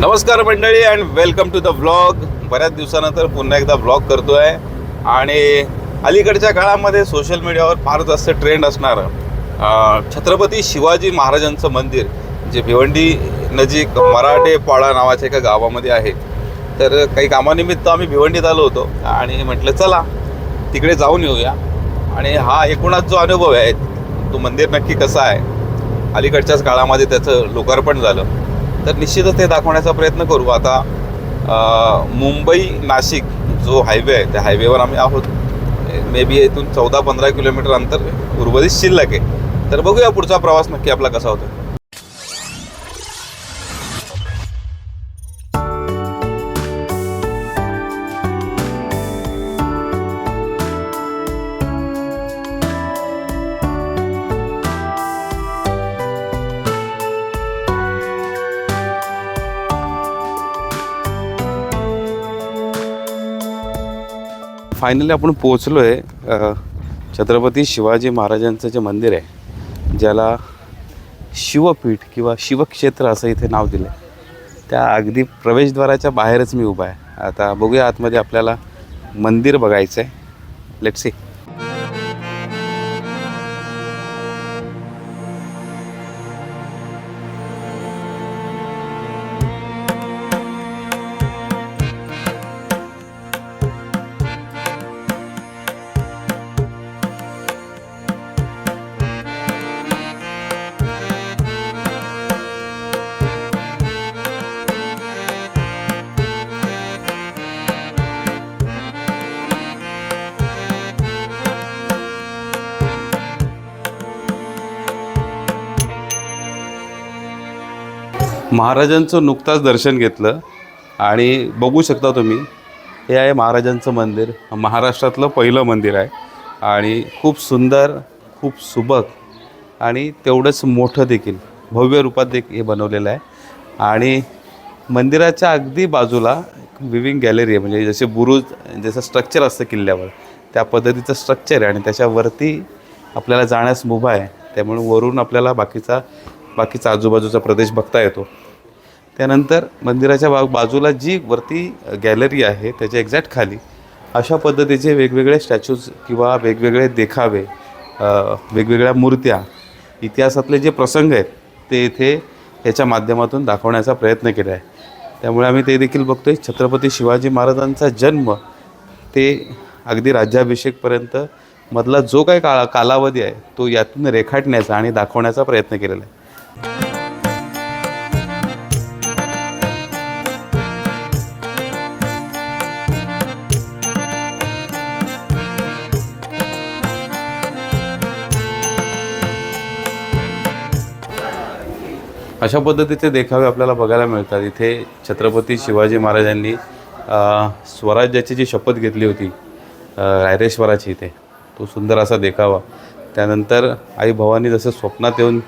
नमस्कार मंडळी and welcome to the vlog बऱ्याच दिवसानंतर पुन्हा एकदा व्लॉग करतो आहे आणि अलीकडच्या काळामध्ये सोशल मीडियावर फार जास्त ट्रेंड असणारं. छत्रपती शिवाजी महाराजांचं मंदिर जे भिवंडी नजीक मराठेपाडा नावाच्या एका गावामध्ये आहे. तर काही कामानिमित्त आम्ही भिवंडीत आलो होतो. आणि म्हटलं चला तिकडे जाऊन येऊया. आणि हा एकूणच जो अनुभव आहे तो मंदिर नक्की कसा आहे? अलीकडच्याच काळामध्ये त्याचं लोकार्पण झालं. तर निश्चितच ते दाखवण्याचा प्रयत्न करू. आता मुंबई नाशिक जो हायवे आहे त्या हायवेवर आम्ही आहोत. मे बी इथून चौदा पंधरा किलोमीटर अंतर उर्वरित शिल्लक आहे. तर बघूया पुढचा प्रवास नक्की आपला कसा होतो फायनली आपण पोचलो आहे छत्रपती शिवाजी महाराजांचं जे मंदिर आहे ज्याला शिवपीठ किंवा शिवक्षेत्र असं इथे नाव दिलं आहे त्या अगदी प्रवेशद्वाराच्या बाहेरच मी उभा आहे. आता बघूया आतमध्ये आपल्याला मंदिर बघायचं आहे लेट महाराजांचं नुकताच दर्शन घेतलं आणि बघू शकता तुम्ही हे आहे महाराजांचं मंदिर. महाराष्ट्रातलं पहिलं मंदिर आहे आणि खूप सुंदर खूप सुबक आणि तेवढंच मोठं देखील भव्य रूपात देखील हे बनवलेलं आहे. आणि मंदिराच्या अगदी बाजूला विविंग गॅलरी आहे म्हणजे जसे बुरुज जसं स्ट्रक्चर असतं किल्ल्यावर त्या पद्धतीचं स्ट्रक्चर आहे आणि त्याच्यावरती आपल्याला जाण्यास मुभा आहे. त्यामुळे वरून आपल्याला बाकीचा बाकीचा आजूबाजूचा प्रदेश बघता येतो. त्यानंतर मंदिराच्या बा बाजूला जी वरती गॅलरी आहे त्याच्या एक्झॅक्ट खाली अशा पद्धतीचे वेगवेगळे स्टॅच्यूज किंवा वेगवेगळे देखावे वेगवेगळ्या मूर्त्या इतिहासातले जे प्रसंग आहेत ते इथे याच्या माध्यमातून दाखवण्याचा प्रयत्न केला आहे. त्यामुळे आम्ही ते देखील बघतोय. छत्रपती शिवाजी महाराजांचा जन्म ते अगदी राज्याभिषेकपर्यंत मधला जो काही काळा कालावधी आहे तो यातून रेखाटण्याचा आणि दाखवण्याचा प्रयत्न केलेला आहे. अशा पद्धतीचे देखावे आपल्याला बघायला मिळतात. इथे छत्रपती शिवाजी महाराजांनी स्वराज्याची जी शपथ घेतली होती रायरेश्वराची इथे तो सुंदर असा देखावा. त्यानंतर आई भवानी जसं स्वप्नात येऊन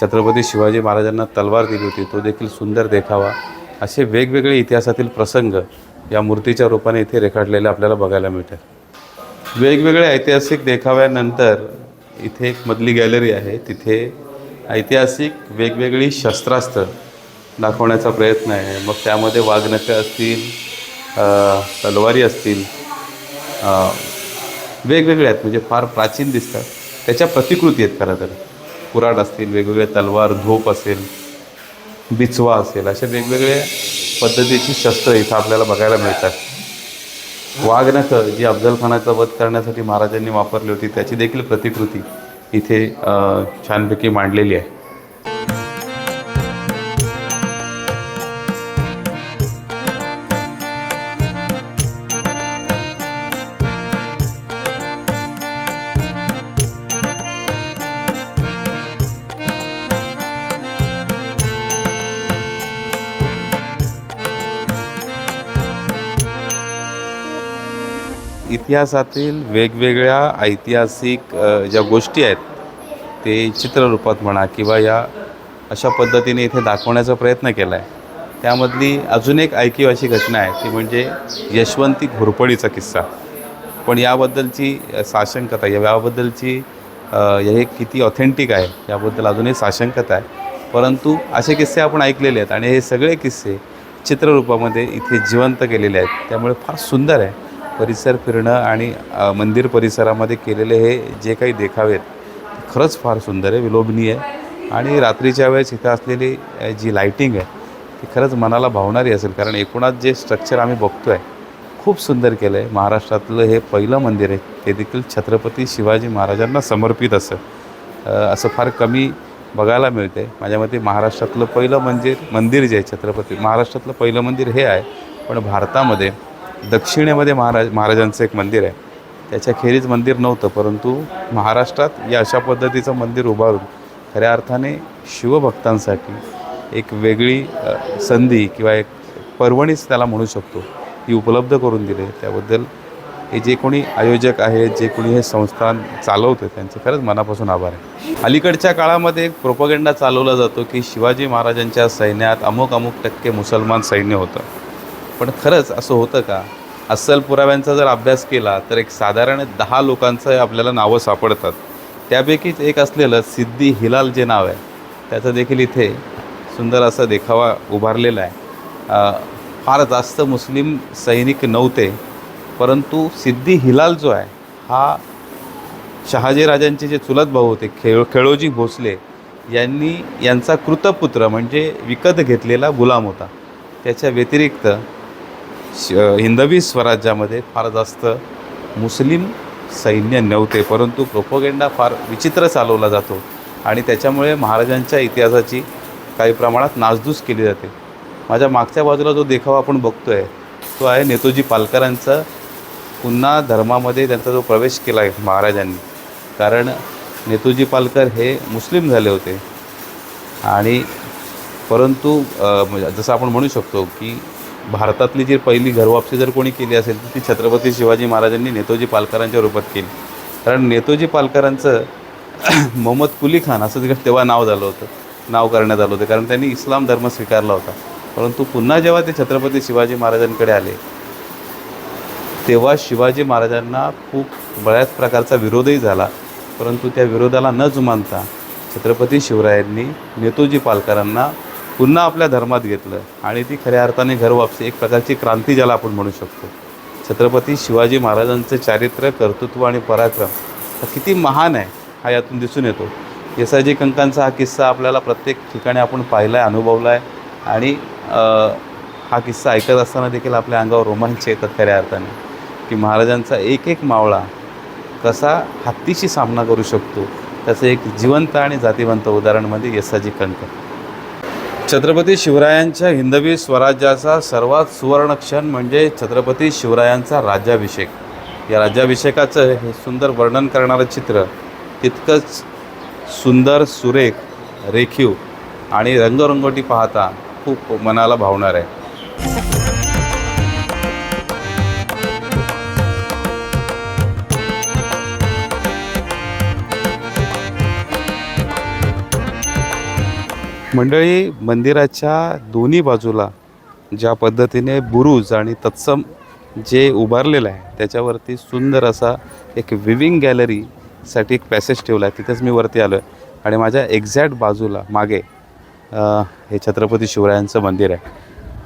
छत्रपती शिवाजी महाराजांना तलवार दिली होती तो देखील सुंदर देखावा. असे वेगवेगळे इतिहासातील प्रसंग या मूर्तीच्या रूपाने इथे रेखाटलेले आपल्याला बघायला मिळतात. वेगवेगळ्या ऐतिहासिक देखाव्यानंतर इथे एक मधली गॅलरी आहे. तिथे ऐतिहासिक वेगवेगळी शस्त्रास्त्र दाखवण्याचा प्रयत्न आहे. मग त्यामध्ये वाघनखे असतील तलवारी असतील वेगवेगळ्या वेगवेगळे आहेत. म्हणजे फार प्राचीन दिसतात. त्याच्या प्रतिकृती आहेत खरं तर. कुराड असतील वेगवेगळे तलवार धोप असेल बिचवा असेल अशा वेगवेगळ्या पद्धतीची शस्त्र इथं आपल्याला बघायला मिळतात. वाघनखं जी अफजल खानाचा वध करण्यासाठी महाराजांनी वापरली होती त्याची देखील प्रतिकृती. इथे छानपैकी मांडलेली आहे. इतिहासातील वेगवेगळ्या ऐतिहासिक ज्या गोष्टी आहेत ते चित्ररूपात म्हणा किंवा या अशा पद्धतीने इथे दाखवण्याचा प्रयत्न केला आहे त्यामधली अजून एक ऐकीव अशी घटना आहे ती म्हणजे यशवंती घोरपडीचा किस्सा. पण याबद्दलची साशंकता याबद्दलची हे किती ऑथेंटिक आहे याबद्दल अजूनही साशंकता आहे. परंतु असे किस्से आपण ऐकलेले आहेत आणि हे सगळे किस्से चित्ररूपामध्ये इथे जिवंत केलेले आहेत. त्यामुळे फार सुंदर आहे. परिसर फिरणं आणि मंदिर परिसरामध्ये केलेले हे जे काही देखावे आहेत ते खरंच फार सुंदर आहे विलोभनीय आहे. आणि रात्रीच्या वेळेस इथं असलेली जी लाईटिंग आहे ती खरंच मनाला भावणारी असेल. कारण एकूणात जे स्ट्रक्चर आम्ही बघतो आहे खूप सुंदर केलं आहे महाराष्ट्रातलं हे पहिलं मंदिर आहे ते देखील छत्रपती शिवाजी महाराजांना समर्पित असं असं फार कमी बघायला मिळते माझ्या मते महाराष्ट्रातलं पहिलं मंदिर मंदिर जे आहे छत्रपती महाराष्ट्रातलं पहिलं मंदिर हे आहे. पण भारतामध्ये दक्षिणेमध्ये महाराज महाराजांचं एक मंदिर आहे. त्याच्या खेरीज मंदिर नव्हतं परंतु महाराष्ट्रात या अशा पद्धतीचं मंदिर उभारून खऱ्या अर्थाने शिवभक्तांसाठी एक वेगळी संधी किंवा एक पर्वणीच त्याला म्हणू शकतो. ती उपलब्ध करून दिली त्याबद्दल हे जे कोणी आयोजक आहेत जे कोणी हे संस्थान चालवते त्यांचे खरंच मनापासून आभार आहे. अलीकडच्या काळामध्ये एक प्रोपगेंडा चालवला जातो की शिवाजी महाराजांच्या सैन्यात अमुक अमुक टक्के मुसलमान सैन्य होतं. पण खरंच असं होतं का? अस्सल पुराव्यांचा जर अभ्यास केला तर एक साधारण दहा लोकांचं आपल्याला नावं सापडतात. त्यापैकीच एक असलेलं सिद्धी हिलाल जे नाव आहे त्याचं देखील इथे सुंदर असा देखावा उभारलेला आहे. फार जास्त मुस्लिम सैनिक नव्हते परंतु सिद्धी हिलाल जो आहे हा शहाजीराजांचे जे चुलत भाऊ होते खेळ खेळोजी भोसले यांनी यांचा कृतपुत्र म्हणजे विकत घेतलेला गुलाम होता. त्याच्या व्यतिरिक्त हिंदवी स्वराज्यामध्ये फार जास्त मुस्लिम सैन्य नव्हते परंतु प्रोपोगेंडा फार विचित्र चालवला जातो आणि त्याच्यामुळे महाराजांच्या इतिहासाची काही प्रमाणात नासधूस केली जाते. माझ्या मागच्या बाजूला जो देखावा आपण बघतो आहे तो आहे नेतोजी पालकरांचा पुन्हा धर्मामध्ये त्यांचा जो प्रवेश केला आहे महाराजांनी. कारण नेतोजी पालकर हे मुस्लिम झाले होते. आणि परंतु म्हणजे जसं आपण म्हणू शकतो की भारतातली जी पहिली घरवापसी जर कोणी केली असेल तर ती छत्रपती शिवाजी महाराजांनी नेतोजी पालकरांच्या रूपात केली. कारण नेतोजी पालकरांचं मोहम्मद कुली खान असं तिकडे तेव्हा नाव झालं होतं नाव करण्यात आलं होतं. कारण त्यांनी इस्लाम धर्म स्वीकारला होता. परंतु पुन्हा जेव्हा ते छत्रपती शिवाजी महाराजांकडे आले तेव्हा शिवाजी महाराजांना खूप बऱ्याच प्रकारचा विरोधही झाला. परंतु त्या विरोधाला न जुमानता छत्रपती शिवरायांनी नेतोजी पालकरांना पुन्हा आपल्या धर्मात घेतलं. आणि ती खऱ्या अर्थाने घरवापसी एक प्रकारची क्रांती ज्याला आपण म्हणू शकतो. छत्रपती शिवाजी महाराजांचं चारित्र्य कर्तृत्व आणि पराक्रम हा किती महान आहे हा यातून दिसून येतो. यसाजी कंकांचा हा किस्सा आपल्याला प्रत्येक ठिकाणी आपण पाहिला आहे अनुभवला आहे आणि हा किस्सा ऐकत असताना देखील आपल्या अंगावर रोमांच येतात खऱ्या अर्थाने. की महाराजांचा एक एक मावळा कसा हत्तीशी सामना करू शकतो त्याचं एक जिवंत आणि जातिवंत उदाहरण म्हणजे येसाजी कंक. छत्रपती शिवरायांच्या हिंदवी स्वराज्याचा सर्वात सुवर्ण क्षण म्हणजे छत्रपती शिवरायांचा राज्याभिषेक. या राज्याभिषेकाचं हे सुंदर वर्णन करणारं चित्र तितकंच सुंदर सुरेख रेखीव आणि रंगरंगोटी पाहता खूप मनाला भावणार आहे. मंडळी मंदिराच्या दोन्ही बाजूला ज्या पद्धतीने बुरुज आणि तत्सम जे उभारलेलं आहे त्याच्यावरती सुंदर असा एक विविंग गॅलरीसाठी एक पॅसेज ठेवला आहे. तिथेच मी वरती आलो आहे आणि माझ्या एक्झॅक्ट बाजूला मागे हे छत्रपती शिवरायांचं मंदिर आहे.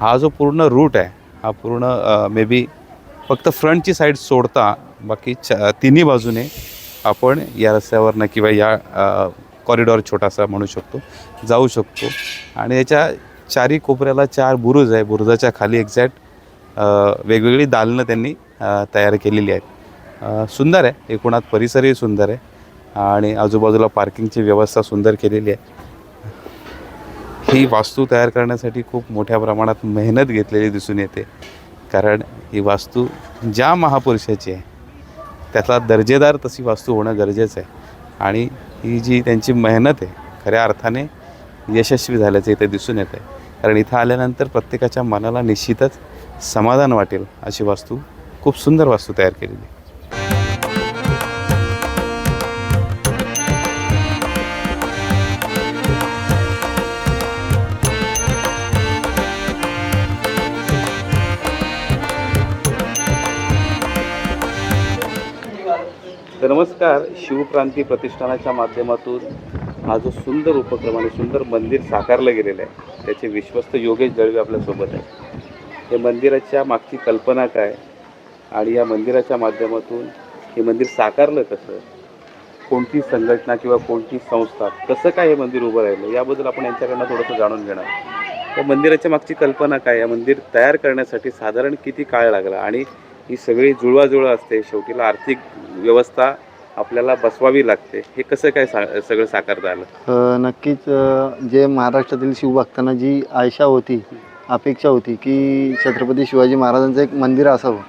हा जो पूर्ण रूट आहे हा पूर्ण मे बी फक्त फ्रंटची साईड सोडता बाकी छ तिन्ही बाजूने आपण या रस्त्यावरनं किंवा या कॉरिडॉर छोटासा म्हणू शकतो जाऊ शकतो. आणि याच्या चारी कोपऱ्याला चार बुरुज आहे बुरुजाच्या खाली एक्झॅक्ट वेगवेगळी दालनं त्यांनी तयार केलेली आहेत. सुंदर आहे एकूणात परिसरही सुंदर आहे आणि आजूबाजूला पार्किंगची व्यवस्था सुंदर केलेली आहे. ही वास्तू तयार करण्यासाठी खूप मोठ्या प्रमाणात मेहनत घेतलेली दिसून येते. कारण ही वास्तू ज्या महापुरुषाची आहे त्यातला दर्जेदार तशी वास्तू होणं गरजेचं आहे. आणि ही जी त्यांची मेहनत आहे खऱ्या अर्थाने यशस्वी झाल्याचं इथे दिसून येतं आहे. कारण इथं आल्यानंतर प्रत्येकाच्या मनाला निश्चितच समाधान वाटेल अशी वास्तू खूप सुंदर वास्तू तयार केलेली तर नमस्कार शिवक्रांती प्रतिष्ठानाच्या माध्यमातून हा जो सुंदर उपक्रम आणि सुंदर मंदिर साकारलं गेलेलं आहे त्याचे विश्वस्त योगेश दळवे आपल्यासोबत आहे हे मंदिराच्या मागची कल्पना काय आणि या मंदिराच्या माध्यमातून हे मंदिर साकारलं कसं? कोणती संघटना किंवा कोणती संस्था कसं काय हे मंदिर उभं राहिलं याबद्दल आपण यांच्याकडनं थोडंसं जाणून घेणार या मंदिराच्या मागची कल्पना काय? या मंदिर तयार करण्यासाठी साधारण किती काळ लागला आणि ही सगळी जुळवाजुळव असते. शेवटीला आर्थिक व्यवस्था आपल्याला बसवावी लागते. हे कसं काय सा सगळं साकारता आलं? नक्कीच जे महाराष्ट्रातील शिवभक्तांना जी आयशा होती अपेक्षा होती की छत्रपती शिवाजी महाराजांचं एक मंदिर असावं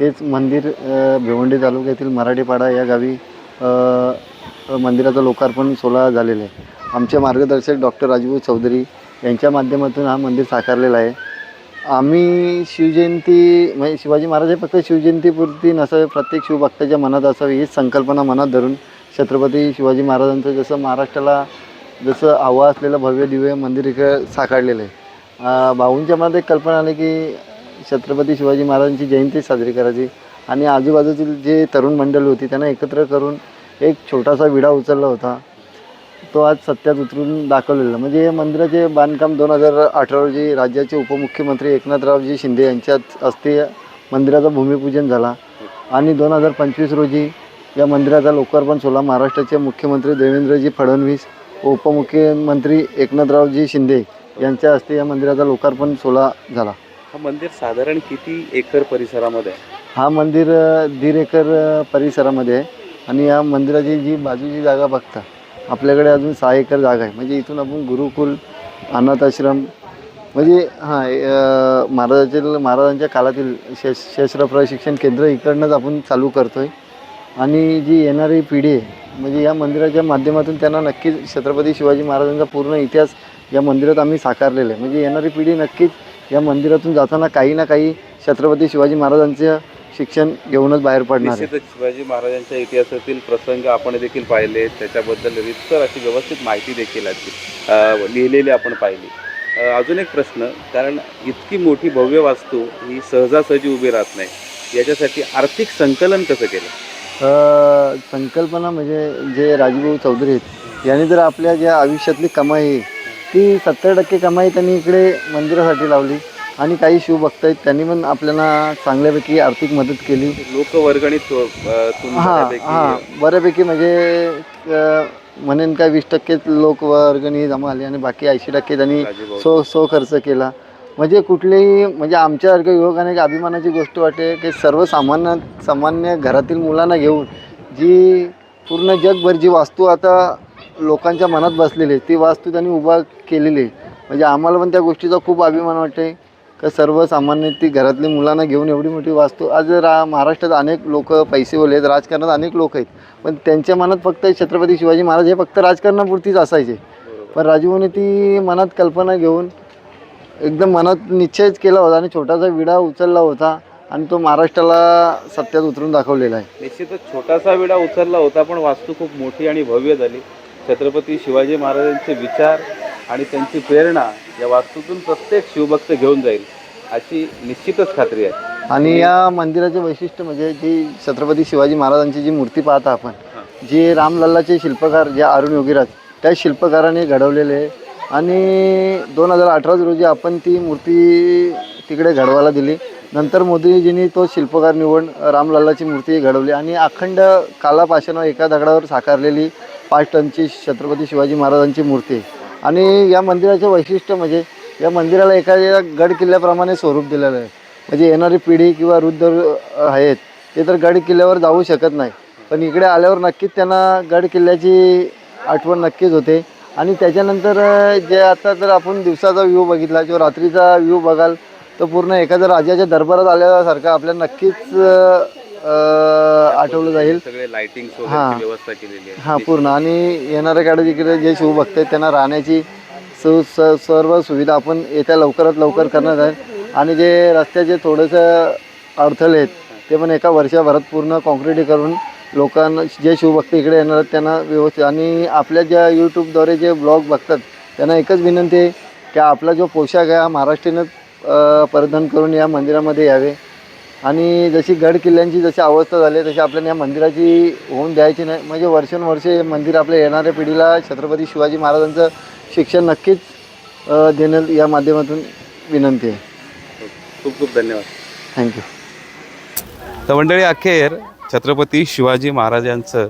तेच मंदिर भिवंडी तालुक्यातील मराठीपाडा या गावी मंदिराचं लोकार्पण सोहळा झालेलं आहे. आमचे मार्गदर्शक डॉक्टर राजू चौधरी यांच्या माध्यमातून हा मंदिर साकारलेला आहे. आम्ही शिवजयंती म्हणजे शिवाजी महाराज हे फक्त शिवजयंतीपुरती नसावे प्रत्येक शिवभक्ताच्या मनात असावी हीच संकल्पना मनात धरून छत्रपती शिवाजी महाराजांचं जसं महाराष्ट्राला जसं हवा असलेलं भव्य दिव्य मंदिर इकडे साकारलेलं आहे. भाऊंच्या मनात एक कल्पना आली की छत्रपती शिवाजी महाराजांची जयंती साजरी करायची. आणि आजूबाजूतील जे तरुण मंडळी होती त्यांना एकत्र करून एक छोटासा विडा उचलला होता. तो आज सत्यात उतरून दाखवलेला. म्हणजे हे मंदिराचे बांधकाम दोन हजार अठरा रोजी राज्याचे उपमुख्यमंत्री एकनाथरावजी शिंदे यांच्यात हस्ते मंदिराचं भूमिपूजन झाला. आणि दोन हजार पंचवीस रोजी या मंदिराचा लोकार्पण सोहळा महाराष्ट्राचे मुख्यमंत्री देवेंद्रजी फडणवीस व उपमुख्यमंत्री एकनाथरावजी शिंदे यांच्या हस्ते या मंदिराचा लोकार्पण सोहळा झाला. हा मंदिर साधारण किती एकर परिसरामध्ये आहे? हा मंदिर दीड एकर परिसरामध्ये आहे. आणि या मंदिराची जी बाजूची जागा बघता आपल्याकडे अजून सहा एकर जागा आहे. म्हणजे इथून आपण गुरुकुल अनाथ आश्रम म्हणजे हां अ, महाराजातील महाराजांच्या काळातील शश शस्त्र प्रशिक्षण केंद्र इकडनंच आपण चालू करतो आहे आणि जी येणारी पिढी आहे म्हणजे या मंदिराच्या माध्यमातून त्यांना नक्कीच छत्रपती शिवाजी महाराजांचा पूर्ण इतिहास या मंदिरात आम्ही साकारलेला आहे. म्हणजे येणारी पिढी नक्कीच या मंदिरातून जाताना काही ना काही छत्रपती शिवाजी महाराजांचं शिक्षण घेऊनच बाहेर पडणार आहे. निश्चितच शिवाजी महाराजांच्या इतिहासातील प्रसंग आपण देखील पाहिले त्याच्याबद्दल रितसर अशी व्यवस्थित माहिती देखील आहे अ, लिहिलेली आपण पाहिली. अ, अजून एक प्रश्न कारण इतकी मोठी भव्य वास्तू ही सहजासहजी उभी राहत नाही. याच्यासाठी आर्थिक संकलन कसं केलं? अ, संकल्पना म्हणजे जे राजभाऊ चौधरी आहेत यांनी तर आपल्या ज्या आयुष्यातली कमाई आहे ती सत्तर टक्के कमाई त्यांनी इकडे मंदिरासाठी लावली. आणि काही शिवभक्त आहेत त्यांनी पण आपल्याला चांगल्यापैकी आर्थिक मदत केली. लोकवर्गणीत अ, तुम हां हां बऱ्यापैकी म्हणजे म्हणेन काय वीस टक्केच लोक वर्गणी जमा आली आणि बाकी ऐंशी टक्के त्यांनी. सो सो खर्च केला. म्हणजे कुठलेही म्हणजे आमच्यासारख्या युवकाने एक अभिमानाची गोष्ट वाटते की सर्वसामान्य सामान्य घरातील मुलांना घेऊन जी पूर्ण जगभर जी वास्तू आता लोकांच्या मनात बसलेली आहे ती वास्तू त्यांनी उभा केलेली आहे. म्हणजे आम्हाला पण त्या गोष्टीचा खूप अभिमान वाटते. का सर्वसामान्य ती घरातली मुलांना घेऊन एवढी मोठी वास्तू आज रा महाराष्ट्रात अनेक लोक पैसेवाले आहेत राजकारणात अनेक लोक आहेत. पण त्यांच्या मनात फक्त छत्रपती शिवाजी महाराज हे फक्त राजकारणापुरतीच असायचे. पण राजीवने ती मनात कल्पना घेऊन एकदम मनात निश्चयच केला होता आणि छोटासा विडा उचलला होता आणि तो महाराष्ट्राला सत्यात उतरून दाखवलेला आहे. निश्चितच छोटासा विडा उचलला होता पण वास्तू खूप मोठी आणि भव्य झाली. छत्रपती शिवाजी महाराजांचे विचार आणि त्यांची प्रेरणा या वास्तूतून प्रत्येक शिवभक्त घेऊन जाईल अशी निश्चितच खात्री आहे. आणि या मंदिराचे वैशिष्ट्य म्हणजे जी छत्रपती शिवाजी महाराजांची जी मूर्ती पाहता आपण जे रामलल्लाचे शिल्पकार जे अरुण योगीराज त्या शिल्पकाराने घडवलेले आहे. आणि दोन हजार अठरा रोजी आपण ती मूर्ती तिकडे घडवायला दिली. नंतर मोदीजींनी तो शिल्पकार निवडून रामलल्लाची मूर्ती घडवली आणि अखंड कालापाषाणं एका दगडावर साकारलेली पाच टनची छत्रपती शिवाजी महाराजांची मूर्ती आहे. आणि या मंदिराचे वैशिष्ट्य म्हणजे या मंदिराला एखाद्या गड किल्ल्याप्रमाणे स्वरूप दिलेलं आहे. म्हणजे येणारी पिढी किंवा वृद्ध आहेत ते तर गड किल्ल्यावर जाऊ शकत नाही. पण इकडे आल्यावर नक्कीच त्यांना गड किल्ल्याची आठवण नक्कीच होते. आणि त्याच्यानंतर जे आता जर आपण दिवसाचा व्ह्यू बघितला किंवा रात्रीचा व्ह्यू बघाल तर पूर्ण एखाद्या राजाच्या दरबारात आल्यासारखं आपल्याला नक्कीच आठवलं जाईल. सगळे लाइटिंग हां. व्यवस्था केलेली आहे. हां पूर्ण. आणि येणाऱ्या काळात इकडे जे शिवभक्त आहेत त्यांना राहण्याची सु स सर्व सुविधा आपण येत्या लवकरात लवकर करणार आहे. आणि जे रस्त्याचे थोडंसं अडथळे आहेत ते पण एका वर्षभरात पूर्ण कॉन्क्रिटीकरून लोकांना जे शिवभक्त इकडे येणार आहेत त्यांना व्यवस्थित आणि आपल्या ज्या यूट्यूबद्वारे जे ब्लॉग बघतात त्यांना एकच विनंती आहे की आपला जो पोशाख आहे हा महाराष्ट्रीयनच अ, परिधान करून या मंदिरामध्ये यावे. आणि जशी गड किल्ल्यांची जशी अवस्था झाली आहे तशी आपल्याला या मंदिराची होऊन द्यायची नाही. म्हणजे वर्षानुवर्षे हे मंदिर आपल्या येणाऱ्या पिढीला छत्रपती शिवाजी महाराजांचं शिक्षण नक्कीच अ, देणं या माध्यमातून विनंती आहे. खूप खूप धन्यवाद. थँक्यू तर मंडळी अखेर छत्रपती शिवाजी महाराजांचं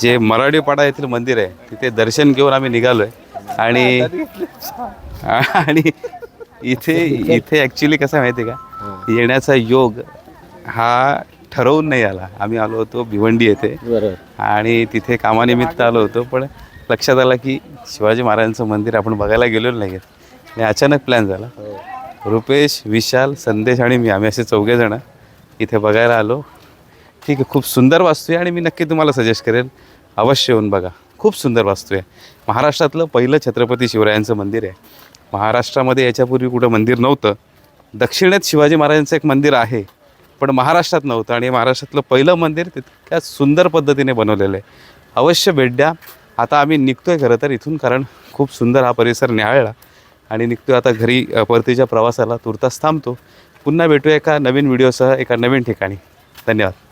जे मराठीपाडा येथील मंदिर आहे तिथे दर्शन घेऊन आम्ही निघालो आहे आणि आणि इथे इथे ॲक्च्युली कसं आहे माहिती आहे का येण्याचा योग हा ठरवून नाही आला. आम्ही आलो होतो भिवंडी येथे. आणि तिथे कामानिमित्त आलो होतो पण लक्षात आलं की शिवाजी महाराजांचं मंदिर आपण बघायला गेलेलो नाही आणि अचानक प्लॅन झाला. रुपेश विशाल संदेश आणि मी आम्ही असे चौघे जण इथे बघायला आलो. ठीक आहे खूप सुंदर वास्तू आहे आणि मी नक्की तुम्हाला सजेस्ट करेल अवश्य येऊन बघा. खूप सुंदर वास्तू आहे. महाराष्ट्रातलं पहिलं छत्रपती शिवरायांचं मंदिर आहे. महाराष्ट्रामध्ये याच्यापूर्वी कुठं मंदिर नव्हतं. दक्षिणेत शिवाजी महाराजांचं एक मंदिर आहे पण महाराष्ट्रात नव्हतं आणि महाराष्ट्रातलं पहिलं मंदिर तितक्या सुंदर पद्धतीने बनवलेलं आहे. अवश्य भेट द्या. आता आम्ही निघतो आहे खरं तर इथून कारण खूप सुंदर हा परिसर न्याहाळला आणि निघतोय आता घरी परतीच्या प्रवासाला तुर्तास थांबतो. पुन्हा भेटूया एका नवीन व्हिडिओसह एका नवीन ठिकाणी. धन्यवाद.